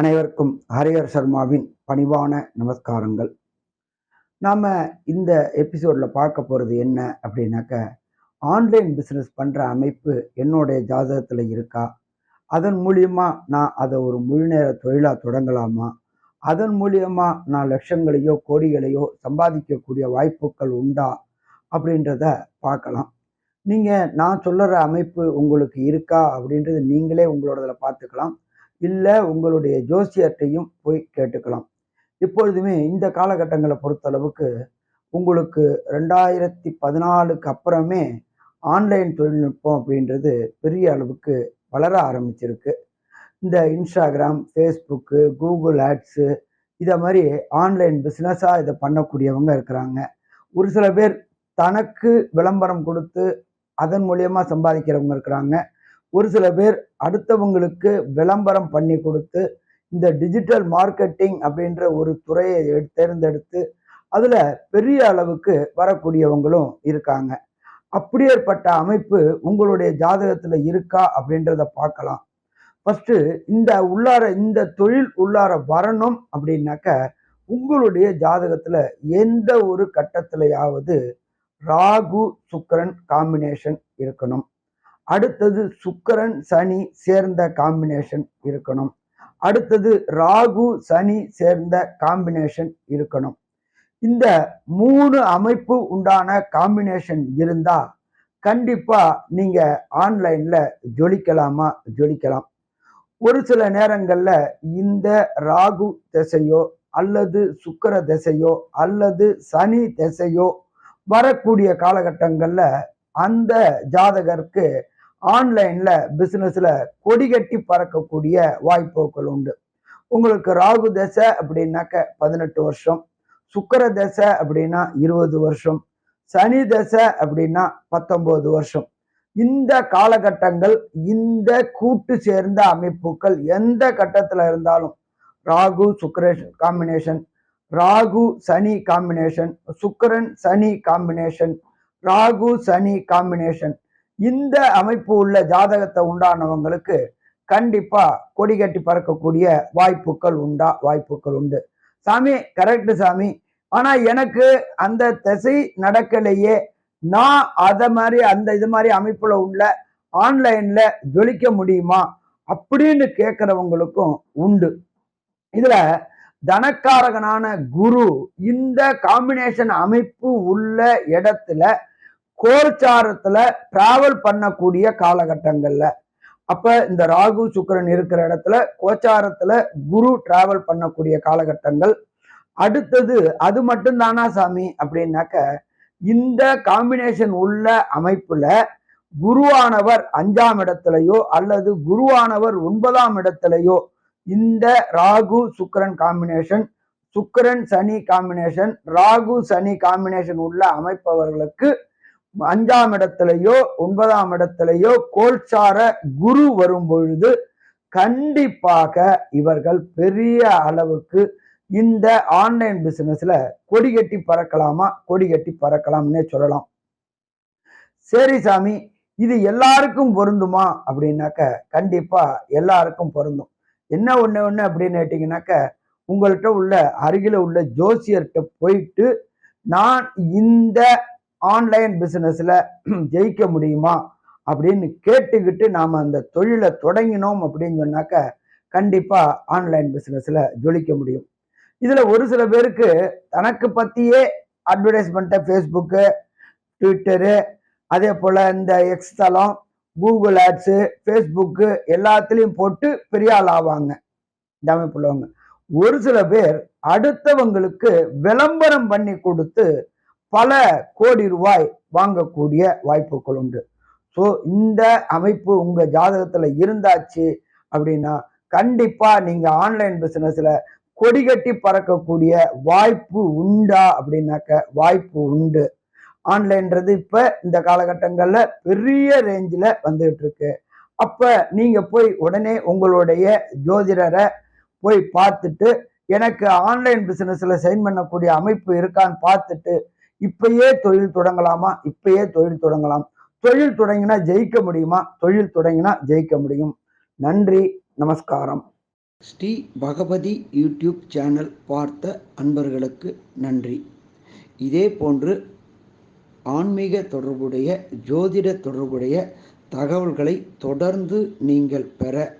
அனைவருக்கும் ஹரிஹர் சர்மாவின் பணிவான நமஸ்காரங்கள். நாம் இந்த எபிசோடில் பார்க்க போகிறது என்ன அப்படின்னாக்க ஆன்லைன் பிஸ்னஸ் பண்ணுற அமைப்பு என்னுடைய ஜாதகத்தில் இருக்கா? அதன் மூலியமாக நான் அதை ஒரு முழுநேர தொழிலாக தொடங்கலாமா? அதன் மூலியமாக நான் லட்சங்களையோ கோடிகளையோ சம்பாதிக்கக்கூடிய வாய்ப்புகள் உண்டா? அப்படின்றத பார்க்கலாம். நீங்கள் நான் சொல்லுற அமைப்பு உங்களுக்கு இருக்கா? அப்படின்றது நீங்களே உங்களோடதில் பார்த்துக்கலாம். இல்லை உங்களுடைய ஜோசியர்கிட்டையும் போய் கேட்டுக்கலாம். இப்பொழுதுமே இந்த காலகட்டங்களை பொறுத்தளவுக்கு உங்களுக்கு ரெண்டாயிரத்தி பதினாலுக்கு அப்புறமே ஆன்லைன் தொழில்நுட்பம் அப்படின்றது பெரிய அளவுக்கு வளர ஆரம்பிச்சிருக்கு. இந்த இன்ஸ்டாகிராம் ஃபேஸ்புக்கு கூகுள் ஆட்ஸு இதை மாதிரி ஆன்லைன் பிஸ்னஸாக இதை பண்ணக்கூடியவங்க இருக்கிறாங்க. ஒரு சில பேர் தனக்கு விளம்பரம் கொடுத்து அதன் மூலியமாக சம்பாதிக்கிறவங்க இருக்கிறாங்க. ஒரு சில பேர் அடுத்தவங்களுக்கு விளம்பரம் பண்ணி கொடுத்து இந்த டிஜிட்டல் மார்க்கெட்டிங் அப்படின்ற ஒரு துறையை தேர்ந்தெடுத்து அதில் பெரிய அளவுக்கு வரக்கூடியவங்களும் இருக்காங்க. அப்படியேற்பட்ட அமைப்பு உங்களுடைய ஜாதகத்தில் இருக்கா அப்படின்றத பார்க்கலாம். ஃபஸ்ட்டு இந்த உள்ளார இந்த தொழில் உள்ளார வரணும் அப்படின்னாக்க உங்களுடைய ஜாதகத்தில் எந்த ஒரு கட்டத்திலையாவது ராகு சுக்கரன் காம்பினேஷன் இருக்கணும். அடுத்தது சுக்கரன் சனி சேர்ந்த காம்பினேஷன் இருக்கணும். அடுத்தது ராகு சனி சேர்ந்த காம்பினேஷன் இருக்கணும். இந்த மூணு அமைப்பு உண்டான காம்பினேஷன் இருந்தா கண்டிப்பா நீங்க ஆன்லைன்ல ஜொலிக்கலாமா? ஜொலிக்கலாம். ஒரு சில நேரங்கள்ல இந்த ராகு திசையோ அல்லது சுக்கர திசையோ அல்லது சனி திசையோ வரக்கூடிய காலகட்டங்கள்ல அந்த ஜாதகருக்கு ஆன்லைனில் பிஸ்னஸில் கொடி கட்டி பறக்கக்கூடிய வாய்ப்புகள் உண்டு. உங்களுக்கு ராகு தசை அப்படின்னாக்க பதினெட்டு வருஷம் சுக்கர தசை அப்படின்னா இருபது வருஷம் சனி தசை அப்படின்னா பத்தொன்பது வருஷம். இந்த காலகட்டங்கள் இந்த கூட்டு சேர்ந்த அமைப்புகள் எந்த கட்டத்தில் இருந்தாலும் Rahu சுக்கரேஷன் combination Rahu Shani combination Sukran Shani combination Rahu Shani combination இந்த அமைப்பு உள்ள ஜாதகத்தை உண்டானவங்களுக்கு கண்டிப்பா கொடி கட்டி பறக்கக்கூடிய வாய்ப்புகள் உண்டா? வாய்ப்புகள் உண்டு. சாமி கரெக்டு சாமி. ஆனா எனக்கு அந்த திசை நடக்கலையே. நான் அதை மாதிரி அந்த இது மாதிரி அமைப்புல உள்ள ஆன்லைன்ல ஜொலிக்க முடியுமா? அப்படின்னு கேட்கிறவங்களுக்கும் உண்டு. இதுல தனக்காரகனான குரு இந்த காம்பினேஷன் அமைப்பு உள்ள இடத்துல கோச்சாரத்துல டிராவல் பண்ணக்கூடிய காலகட்டங்கள்ல. அப்ப இந்த ராகு சுக்கரன் இருக்கிற இடத்துல கோச்சாரத்துல குரு டிராவல் பண்ணக்கூடிய காலகட்டங்கள். அடுத்தது அது மட்டும் தானா சாமி? அப்படின்னாக்க இந்த காம்பினேஷன் உள்ள அமைப்புல குருவானவர் அஞ்சாம் இடத்துலையோ அல்லது குருவானவர் ஒன்பதாம் இடத்துலையோ இந்த Rahu Sukran combination Sukran Shani combination Rahu Shani combination உள்ள அமைப்பவர்களுக்கு அஞ்சாம் இடத்துலயோ ஒன்பதாம் இடத்துலயோ கோல்சார குரு வரும் பொழுது கண்டிப்பாக இவர்கள் பெரிய அளவுக்கு இந்த ஆன்லைன் பிசினஸ்ல கொடி கட்டி பறக்கலாமா கொடி கட்டி பறக்கலாம்னே சொல்லலாம். சரி சாமி இது எல்லாருக்கும் பொருந்துமா அப்படின்னாக்க கண்டிப்பா எல்லாருக்கும் பொருந்தும். என்ன ஒண்ணு ஒண்ணு அப்படின்னு கேட்டீங்கன்னாக்க உங்கள்கிட்ட உள்ள அருகில உள்ள ஜோசியர்கிட்ட போயிட்டு நான் இந்த ஆன்லைன் பிஸ்னஸில் ஜெயிக்க முடியுமா அப்படின்னு கேட்டுக்கிட்டு நாம் அந்த தொழிலை தொடங்கினோம் அப்படின்னு சொன்னாக்க கண்டிப்பாக ஆன்லைன் பிஸ்னஸில் ஜொலிக்க முடியும். இதில் ஒரு சில பேருக்கு தனக்கு பற்றியே அட்வர்டைஸ்மெண்ட்டை ஃபேஸ்புக்கு ட்விட்டரு அதே போல் இந்த எக்ஸ்தலம் கூகுள் ஆட்ஸு ஃபேஸ்புக்கு எல்லாத்துலேயும் போட்டு பெரிய ஆள் ஆவாங்க. இந்த அமைப்புள்ளவங்க ஒரு சில பேர் அடுத்தவங்களுக்கு விளம்பரம் பண்ணி கொடுத்து பல கோடி ரூபாய் வாங்கக்கூடிய வாய்ப்புகள் உண்டு. ஸோ இந்த அமைப்பு உங்கள் ஜாதகத்தில் இருந்தாச்சு அப்படின்னா கண்டிப்பாக நீங்கள் ஆன்லைன் பிஸ்னஸில் கொடி கட்டி பறக்கக்கூடிய வாய்ப்பு உண்டா அப்படின்னாக்க வாய்ப்பு உண்டு. ஆன்லைன்றது இப்போ இந்த காலகட்டங்களில் பெரிய ரேஞ்சில் வந்துகிட்டு இருக்கு அப்போ நீங்கள் போய் உடனே உங்களுடைய ஜோதிடரை போய் பார்த்துட்டு எனக்கு ஆன்லைன் பிஸ்னஸில் சைன் பண்ணக்கூடிய அமைப்பு இருக்கான்னு பார்த்துட்டு இப்பயே தொழில் தொடங்கலாமா? இப்பயே தொழில் தொடங்கலாம். தொழில் தொடங்கினா ஜெயிக்க முடியுமா? தொழில் தொடங்கினா ஜெயிக்க முடியும். நன்றி நமஸ்காரம். ஸ்ரீ பகவதி யூடியூப் சேனல் பார்த்த அன்பர்களுக்கு நன்றி. இதே போன்று ஆன்மீக தொடர்புடைய ஜோதிட தொடர்புடைய தகவல்களை தொடர்ந்து நீங்கள் பெற